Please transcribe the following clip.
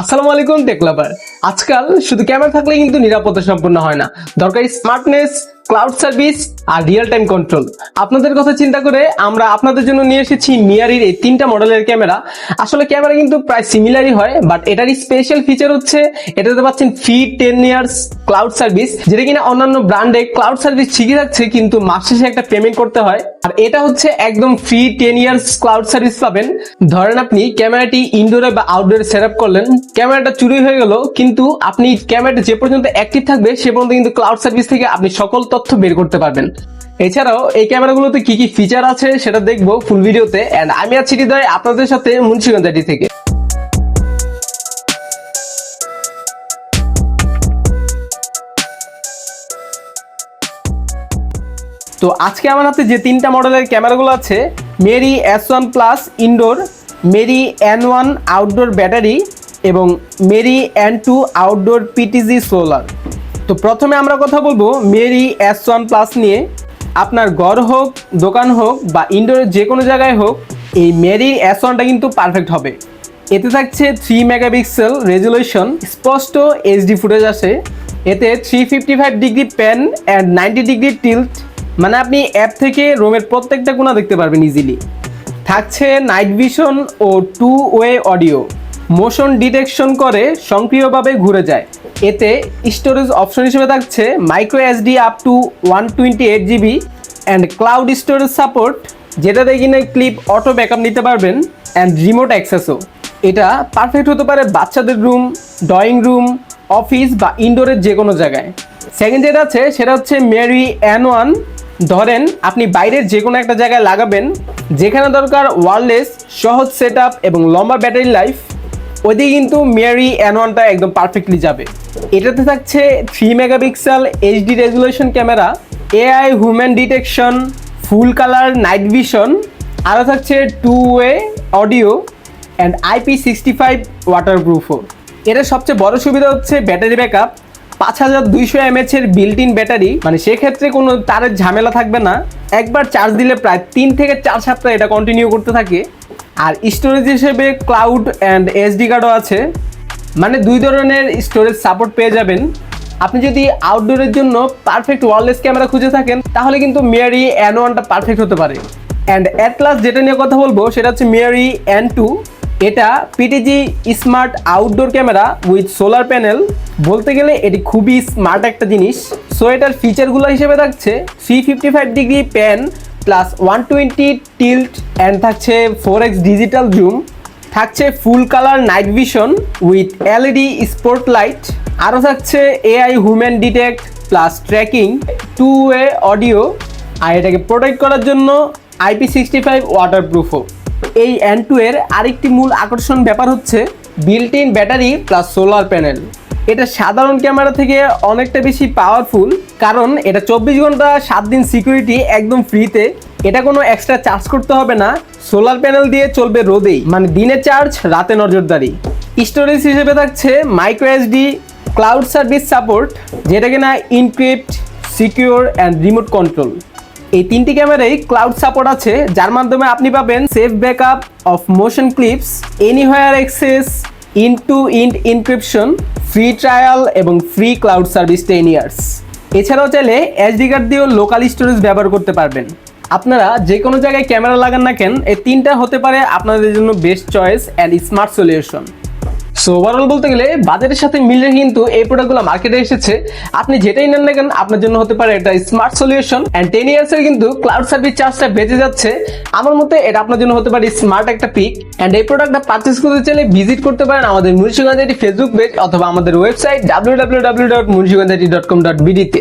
আসসালামু আলাইকুম টেকলাভার আজকাল শুধু ক্যামেরা থাকলে কিন্তু নিরাপত্তা সম্পূর্ণ হয় না। দরকারি স্মার্টনেস ক্লাউড সার্ভিস আর রিয়েল টাইম কন্ট্রোল আপনাদের কথা চিন্তা করে আমরা আপনাদের জন্য নিয়ে এসেছি মিয়ারির এই তিনটা মডেলের ক্যামেরা আসলে ক্যামেরা কিন্তু প্রায় সিমিলারই হয় বাট এটারই স্পেশাল ফিচার হচ্ছে এটাতে পাচ্ছেন free ten years cloud service যেটা কিনা অন্যান্য ব্র্যান্ডে ক্লাউড সার্ভিস ঠিকই থাকছে, কিন্তু মাস শেষে একটা পেমেন্ট করতে হয়। আর এটা হচ্ছে একদম free ten years cloud service পাবেন। ধরেন আপনি ক্যামেরাটি ইনডোরে বা আউটডোরে সেট আপ করলেন ক্যামেরাটা চুরি হয়ে গেল, কিন্তু আপনি ক্যামেরাটা যে পর্যন্ত অ্যাক্টিভ থাকবে, সে পর্যন্ত কিন্তু ক্লাউড সার্ভিস থেকে আপনি সকল তথ্য বের করতে পারবেন। এছাড়াও, এই ক্যামেরাগুলোতে কি কি ফিচার আছে সেটা দেখব ফুল ভিডিওতে অ্যান্ড আমি আছি হৃদয়, আপনাদের সাথে মুন্সিগঞ্জাটি থেকে। তো আজকে আমার হাতে যে তিনটা মডেলের ক্যামেরাগুলো আছে Meari S one plus indoor Meari N one outdoor battery এবং Meari N two outdoor PTZ solar তো প্রথমে আমরা কথা বলব মেরি এস ওয়ান প্লাস নিয়ে। আপনার ঘর হোক, দোকান হোক বা ইনডোরের যে কোনো জায়গায় হোক, এই মেরি এস ওয়ানটা কিন্তু পারফেক্ট হবে। এতে থাকছে থ্রি মেগাপিক্সেল রেজুলেশন স্পষ্ট এইচডি ফুটেজ আসে। এতে three fifty five degree pan and ninety degree tilt মানে আপনি অ্যাপ থেকে রোমের প্রত্যেকটা কোণা দেখতে পারবেন ইজিলি থাকছে নাইট ভিশন ও two way audio motion detection করে সক্রিয়ভাবে ঘুরে যায়। এতে স্টোরেজ অপশন হিসেবে থাকছে micro SD up to one twenty eight GB and cloud storage support যেটাতে কিনা ক্লিপ অটো ব্যাকআপ নিতে পারবেন অ্যান্ড রিমোট অ্যাক্সেসও এটা পারফেক্ট হতে পারে বাচ্চাদের রুম ড্রয়িং রুম অফিস বা ইনডোরের যে কোনো জায়গায়। সেকেন্ড যেটা আছে, সেটা হচ্ছে মেরি অ্যান ওয়ান ধরেন আপনি বাইরের যে কোনো একটা জায়গায় লাগাবেন, যেখানে দরকার ওয়ারলেস সহজ সেট এবং লম্বা ব্যাটারি লাইফ ওইদিকে কিন্তু মেরি অ্যান ওয়ানটা একদম পারফেক্টলি যাবে। এটাতে থাকছে three megapixel HD resolution camera AI human detection full colour night vision আরও থাকছে two way audio and IP sixty five ওয়াটারপ্রুফও এর সবচেয়ে বড় সুবিধা হচ্ছে ব্যাটারি ব্যাকআপ পাঁচ হাজার দুইশো এমএচ এর বিল্ট ইন ব্যাটারি মানে সেক্ষেত্রে কোনো তারের ঝামেলা থাকবে না। একবার চার্জ দিলে প্রায় তিন থেকে চার সপ্তাহ এটা কন্টিনিউ করতে থাকে। আর স্টোরেজ হিসেবে ক্লাউড অ্যান্ড এসডি কার্ডও আছে। মানে দুই ধরনের স্টোরেজ সাপোর্ট পেয়ে যাবেন। আপনি যদি আউটডোরের জন্য পারফেক্ট ওয়ারলেস ক্যামেরা খুঁজে থাকেন, তাহলে কিন্তু মিয়ারি এন ওয়ানটা পারফেক্ট হতে পারে। অ্যান্ড অ্যাট লাস্ট যেটা নিয়ে কথা বলব, সেটা হচ্ছে মিয়ারি এন টু এটা PTZ smart outdoor camera with solar panel বলতে গেলে এটি খুবই স্মার্ট একটা জিনিস। সো এটার ফিচারগুলো হিসেবে থাকছে three fifty five degree pan plus one twenty tilt and থাকছে ফোর এক্স ডিজিটাল জুম থাকছে full colour night vision with LED spot light আরও থাকছে AI human detect plus tracking two way audio আর এটাকে protect করার জন্য IP sixty five ওয়াটারপ্রুফও এই an two এর আরেকটি মূল আকর্ষণ ব্যাপার হচ্ছে built in battery plus solar panel এটা সাধারণ ক্যামেরা থেকে অনেকটা বেশি পাওয়ারফুল কারণ এটা চব্বিশ ঘণ্টা, সাত দিন সিকিউরিটি একদম ফ্রিতে এটা কোনো এক্সট্রা চার্জ করতে হবে না। সোলার প্যানেল দিয়ে চলবে রোদেই। মানে দিনে চার্জ রাতে নজরদারি। স্টোরেজ হিসেবে থাকছে micro SD cloud service support যেটা কিনা encrypt secure and remote control এই তিনটি ক্যামেরাই ক্লাউড সাপোর্ট আছে। যার মাধ্যমে আপনি পাবেন safe backup of motion clips anywhere access end to end encryption free trial এবং free cloud service ten years এছাড়াও চাইলে এসডি কার্ড দিয়েও লোকাল স্টোরেজ ব্যবহার করতে পারবেন। আপনারা যে কোনো জায়গায় ক্যামেরা লাগান না কেন, এই তিনটা হতে পারে আপনাদের জন্য best choice and smart solution so overall বলতে গেলে বাজারের সাথে মিলে কিন্তু এই প্রোডাক্টগুলো মার্কেটে এসেছে। আপনি যেটাই নেন না কেন, আপনার জন্য হতে পারে এটা smart solution and ten years এর কিন্তু ক্লাউড সার্ভিস চার্জটা বেঁচে যাচ্ছে। আমার মতে এটা আপনার জন্য হতে পারে স্মার্ট একটা পিক অ্যান্ড এই প্রোডাক্টটা পারচেস করতে চাইলে ভিজিট করতে পারেন আমাদের মুন্সিগঞ্জাটি ফেসবুক পেজ অথবা আমাদের website W W W dot মুন্সিগঞ্জাটি dot com dot বিডিতে